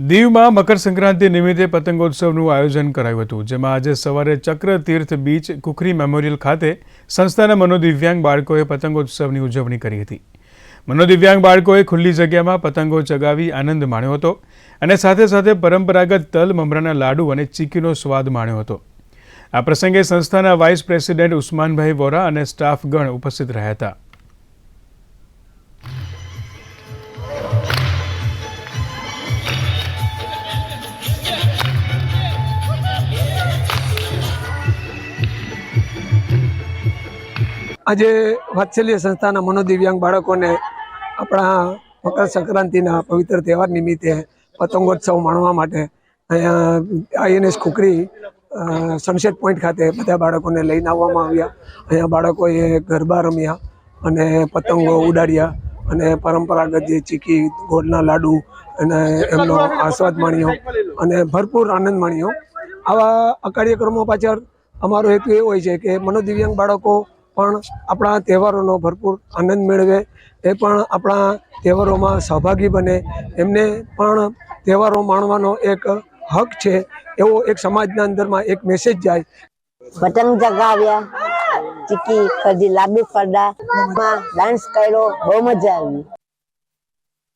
દીવમાં મકર સંક્રાંતિ નિમિત્તે પતંગોત્સવનું આયોજન કરાયું હતું, જેમાં આજે સવારે ચક્ર તીર્થ બીચ કુખરી મેમોરિયલ ખાતે સંસ્થાના મનોદિવ્યાંગ બાળકોએ પતંગોત્સવની ઉજવણી કરી હતી. મનોદિવ્યાંગ બાળકોએ ખુલ્લી જગ્યામાં પતંગો ચગાવી આનંદ માણ્યો હતો અને સાથે સાથે પરંપરાગત તલ, મમરાના લાડુ અને ચીકીનો સ્વાદ માણ્યો હતો. આ પ્રસંગે સંસ્થાના વાઇસ પ્રેસિડેન્ટ ઉસ્માનભાઈ વોરા અને સ્ટાફગણ ઉપસ્થિત રહ્યા હતા. આજે વાત્સલ્ય સંસ્થાના મનોદિવ્યાંગ બાળકોને આપણા મકર સંક્રાંતિના પવિત્ર તહેવાર નિમિત્તે પતંગોત્સવ માણવા માટે, અહીંયા આઈએનએસ ખુકરી સનસેટ પોઈન્ટ ખાતે બધા બાળકોને લઈને આવવામાં આવ્યા. અહીંયા બાળકોએ ગરબા રમ્યા અને પતંગો ઉડાડ્યા અને પરંપરાગત જે ચીકી, ગોળના લાડુ અને એમનો આસ્વાદ માણ્યો અને ભરપૂર આનંદ માણ્યો. આવા કાર્યક્રમો પાછળ અમારો હેતુ એ હોય છે કે મનોદિવ્યાંગ બાળકો પણ આપણા તહેવારોનો ભરપૂર આનંદ મેળવે, એ પણ આપણા તહેવારોમાં સહભાગી બને. એમને પણ તહેવારો માણવાનો એક હક છે, એવો એક સમાજના અંદરમાં એક મેસેજ જાય. પતંગ ચગાવ્યા ચીકી કદી લાંબી ફરડા ડાન્સ કર્યો, બહુ મજા આવી.